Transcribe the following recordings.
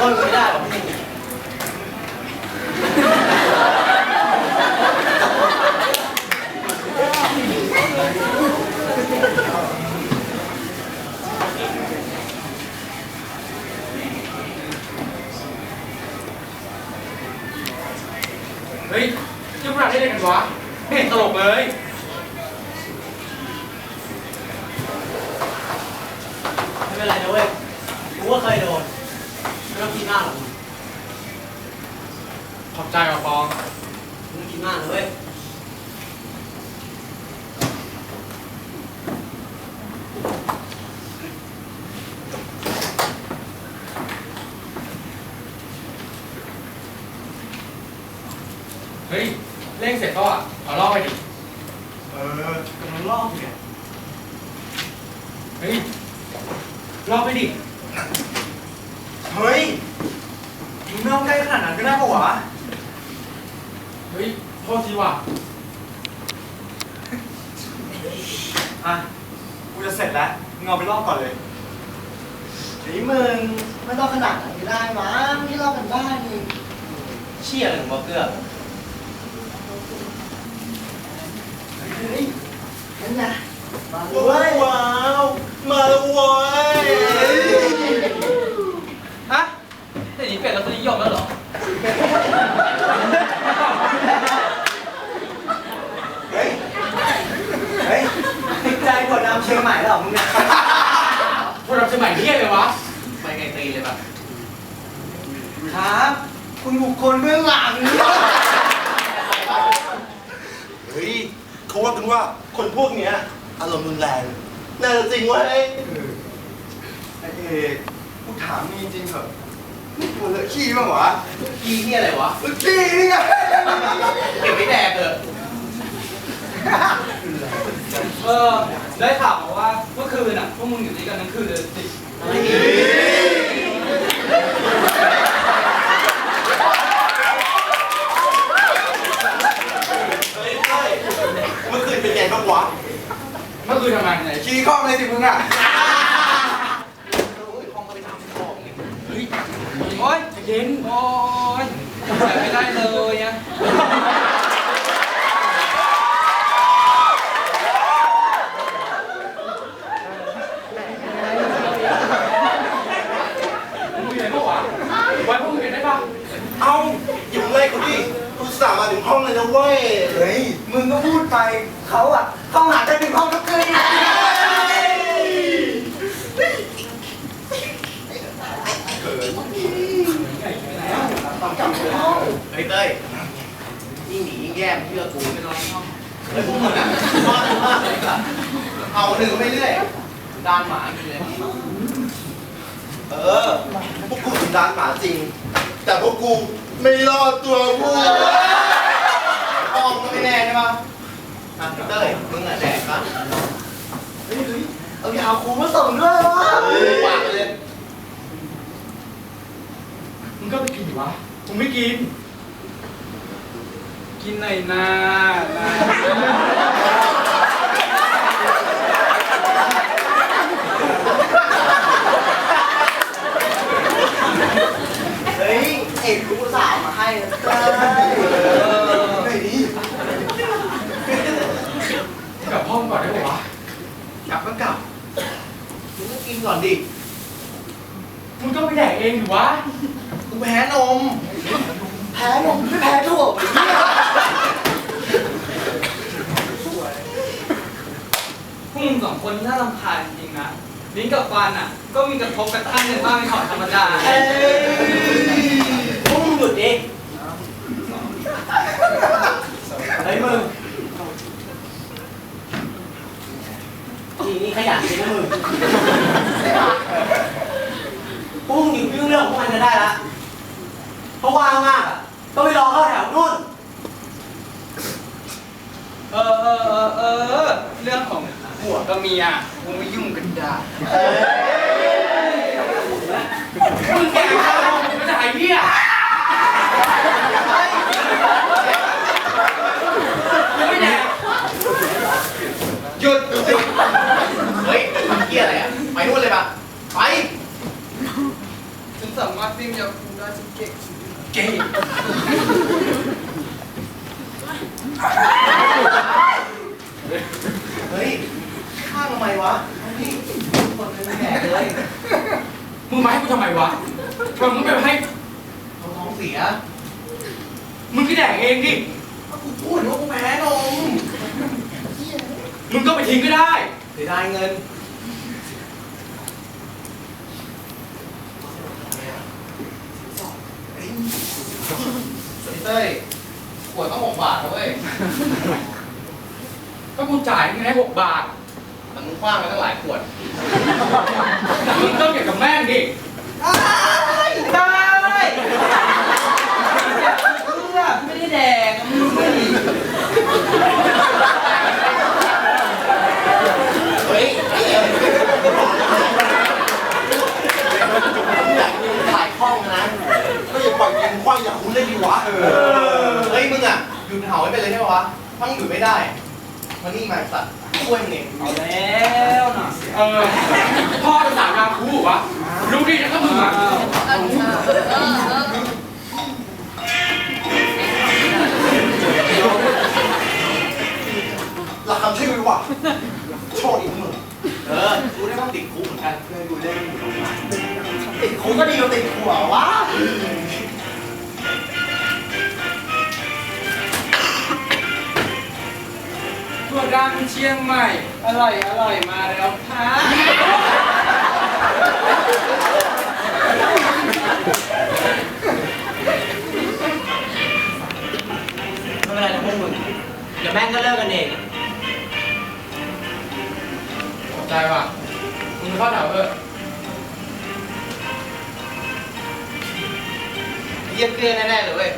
ต้นไม่ได้หรอกพี่เฮ้ยที่พวกเรได้เล่นกันวะไม่เห็นตลกเลย ขอบใจว่ะปองมึงไม่ต้องคิดมากนะเว้ยเฮ้ยเล่นเสร็จก็อะขอลอกไปดิเออกำลังลอกเนี่ยเฮ้ยลอกไปดิ เฮ้ยมึงไม่ต้องใกล้ขนาดนั้นก็ได้ปะวะเฮ้ยโทษทีว่ะอะกูจะเสร็จแล้วมึงเอาไปลอกก่อนเลยเฮ้ยมึงไม่ต้องขนาดนั้นก็ได้มั้งที่เรากันได้นี่เชี่ยอะไรของบอกเกลือเฮ้ยนั่นนะมาเลว้าวยว้าว มาแล้วเว้ย ฮะแต่นี้เปลี่ยนรสนิยมแล้วเหรอ เฮ้ย เฮ้ยติดใจกดน้ำเชียงใหม่แล้วเหรอมึงเนี่ย พวกเราจะใหม่เที่ยเลยวะ ไปไกลตีเลยแบบ ครับ คุณบุคคลเบื้องหลังเฮ้ยเขาว่ากันว่าคนพวกเนี้ยอารมณ์รุนแรงน่าจะจริงเว้ยไอเอกกูถามนี่จริงเหรอไม่กลัวเลอะขี้บ้างวะกีที่อะไรวะเลอะขี้นี่ไงเก็บไว้แดกเถอะเออได้ข่าวมาว่าเมื่อคืนอะพวกมึงอยู่ด้วยกันทั้งคืนเลยสิไม่ดี เฮ้ยเฮ้ยเมื่อคืนเป็นไง บ้างวะเมื่อคืนทำงานไหนขี้ข้องเลยสิมึงอะโอ้ยคงก็ไปทำของเนี่ยเฮ้ยโอ๊ยใจเย็นโอ้ยแต่ไม่ได้เลยอะมึงมีอะไรบ้างวะไว้พวกมึงเห็นได้ปะเอ้าอย่ามึงไล่กูดิกูสาห์มาถึงห้องเลยนะเว้ย เฮ้ย มึงก็พูดไป เขาอะเข้าหาได้ถึงห้องทุกคืนนะเฮ้ยเต้ยยิ่งหนียิ่งแย่ไม่เชื่อกูไม่นอนห้องเฮ้ยพวกมึงอะมากมากเลยค่ะเอาหนึ่งไม่เรื่อยด้านหมาอยู่เลยเออ พวกกูถึงร้านหมาจริง แต่พวกกูไม่รอดตัวพวกห้องก็ไม่แน่ใช่ปะ อะเต้ยมึงอะแดกปะเฮ้ยเฮ้ยเอายาวครูมาส่งด้วยวะวางเลยมึงก็ไปกินดิวะกูไม่กิน กินหน่อยนะนะเฮ้ยเอกกูสาวมาให้นะเต้ย ไม่ดี กลับห้องก่อนได้ปะวะ กลับก็กลับมึงก็กินก่อนดิ มึง ก็ไปแดกเองดิวะกูแพ้นม แพ้นมไม่แพ้ถั่วไอ้เหี้ยพวกมึงสองคนน่ารำคาญจริงๆนะลิ้นกับฟันอะ ก็มีกระทบกระทั่งกันบ้างเป็นของธรรมดาเอ้ยพวกมึงหยุดดิเฮ้ยมึงนี่นี่ขยันจริงนะมึง เมียกูไม่ยุ่งกันดามึงแก่ข้าวมึงจะหายเพี้ย เฮ้ยข้างทำไมวะเอานี่คนเป็นแก่เลยมึงมาให้กูทำไมวะทำไมมึงไม่ให้เขาท้องเสีย มึงก็แดกเองดิก็กูพูดว่ากูแพ้นมมึงก็ไปทิ้งก็ได้เสียดายเงินไอ้เต้ยขวดต้องหกบาทนะเว้ย ก็กูจ่ายมึงให้หกบาทแต่มึงคว้างไปตั้งหลายขวดมึงต้องเก็บกับแม่งดิได้อย่าเพื่อไม่ได้แดงมึงไม่ เฮ้ยอยากยืนถ่ายคล่องนะ ก็อย่าปล่อยเงินคว้างอย่าคุณเล่นดีวะเออ เฮ้ยมึงอะหยุดเห่าไม่เป็นเลยใช่ปะวะถ้ามึงหยุดไม่ได้มันนี่มา สัตว์ช่วยมึงเองเอาแล้วน่ะเออพ่อเป็นสาวงาคู่วะรู้ดีนะก็มึงอะหลักคำช่วยมึงวะโชคดีมึงเออกูได้ต้องติดคุกเหมือนกันเพื่อนกูเล่นอยู่ตรงนั้ติดคุกก็ดีกว่าติดหัววะ ดำเชียงใหม่ อร่อยอร่อยมาแล้วค่ะไม่เป็นไรนะพวกมึงเดี๋ยวแม่งก็เลิกกันเองขอบใจว่ะมึงเข้าแถวเถอะเยี่ยมเกลือแน่ๆเลยเว้ย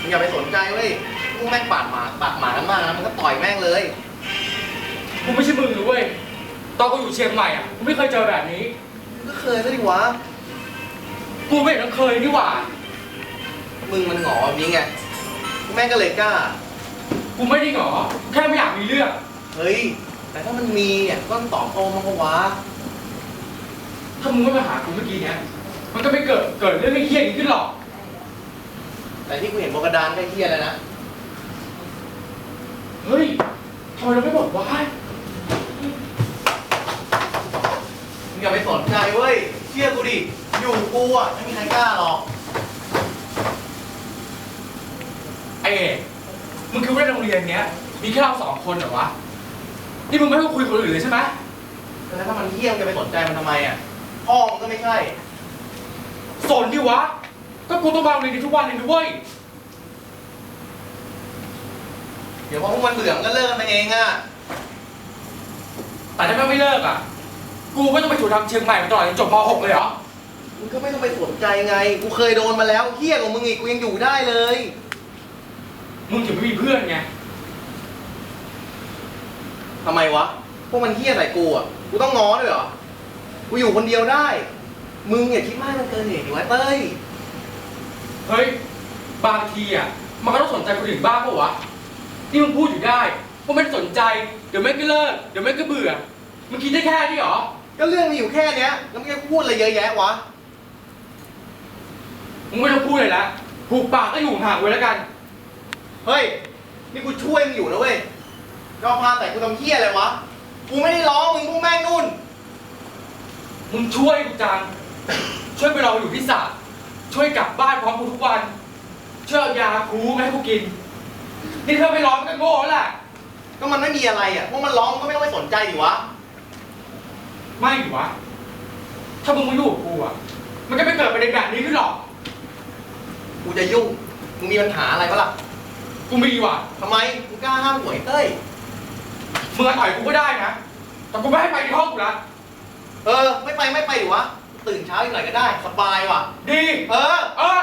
มึงอย่าไปสนใจเว้ยพวกแม่งปาดหมาปาดหมากันมากนะมันก็ต่อยแม่งเลย กูไม่ใช่มึงหรือเว้ย ตอนกูอยู่เชียงใหม่อะ กูไม่เคยเจอแบบนี้ มึงก็เคยซะดิวะ กูไม่เห็นมันเคยนี่หว่า มึงมันหงอแบบนี้ไงพวกแม่งก็เลยกล้า กูไม่ได้หรอแค่ไม่อยากมีเรื่อง เฮ้ย แต่ถ้ามันมีเนี่ยก็ต้องตอบโต้มันก็วะ ถ้ามึงไม่มาหากูเมื่อกี้เนี้ย มันก็ไม่เกิดเกิดเรื่องไม่เครียดอย่างนี้ขึ้นหรอก แต่ที่กูเห็นบนกระดานก็เฮียแล้วนะ เฮ้ยทำไมเราไม่บอกว่า มึง อย่าไปสนใจเว้ย เชื่อกูดิ อยู่กูอะไม่มีใครกล้าหรอกไอเอกมึงคิดว่าในโรงเรียนเนี้ย มีแค่เราสองคนเหรอวะ นี่มึงไม่ให้กูคุยกับคนอื่นเลยใช่ไหมแล้วถ้ามันเฮี้ยมงจะไปสนใจมันทำไมอะ พ่อมันก็ไม่ใช่ สนดิวะ ก็กูต้องมาโรงเรียนนี้ทุกวันเลยนะเว้ย เดี๋ยวพอพวกมันเบื่อมันก็เลิกกันไปเองอะ แต่ถ้าแม่งไม่เลิกอะ กูก็ต้องไปถูกทำเชียงใหม่ไปตลอดจนจบม .6 เลยเหรอ มึงก็ไม่ต้องไปสนใจไง กูเคยโดนมาแล้วเฮี้ยกว่ามึงอีก กูยังอยู่ได้เลย มึงถึงไม่มีเพื่อนไง ทำไมวะ พวกมันเฮี้ยใส่กูอะ กูต้องง้อด้วยเหรอ กูอยู่คนเดียวได้ มึงอย่าคิดมากมันเกินเหตุดิวะเต้ย เฮ้ย บางทีอะ มันก็ต้องสนใจคนอื่นบ้างปะวะ นี่มึงพูดอยู่ได้ว่าไม่ได้สนใจ เดี๋ยวแม่งก็เลิก เดี๋ยวแม่งก็เบื่อ มึงคิดได้แค่นี้เหรอ ก็เรื่องมีอยู่แค่เนี้ย แล้วมึงจะพูดอะไรเยอะแยะวะ มึงไม่ต้องพูดเลยละผูกปากก็อยู่ห่างไว้แล้วกัน เฮ้ย นี่กูช่วยมึงอยู่นะเว้ยก็พาแต่กูทำเฮี้ยอะไรวะ กูไม่ได้ร้องมึงพวกแม่งนู่น มึงช่วยกูจัง ช่วยไปรออยู่ที่สระช่วยกลับบ้านพร้อมกูทุกวัน ช่วยเอายาคูมาให้กูกิน นี่ถ้าไม่ร้องก็โง่แล้วแหละ ก็มันไม่มีอะไรอะ พวกมันร้องมึงก็ไม่ต้องไปสนใจดิวะ ไม่ดิวะ ถ้ามึงไม่อยู่กับกูอะมันก็ไม่เกิดประเด็นแบบนี้ขึ้นหรอก กูจะยุ่ง มึงมีปัญหาอะไรปะล่ะกูมีว่ะทำไมกูกล้าห้ามหวยเต้ย มึงอะต่อยกูก็ได้นะ แต่กูไม่ให้ไปในห้องกูละ เออ ไม่ไปไม่ไปดิวะ ตื่นเช้าอีกหน่อยก็ได้ สบายว่ะ ดี เออ เออ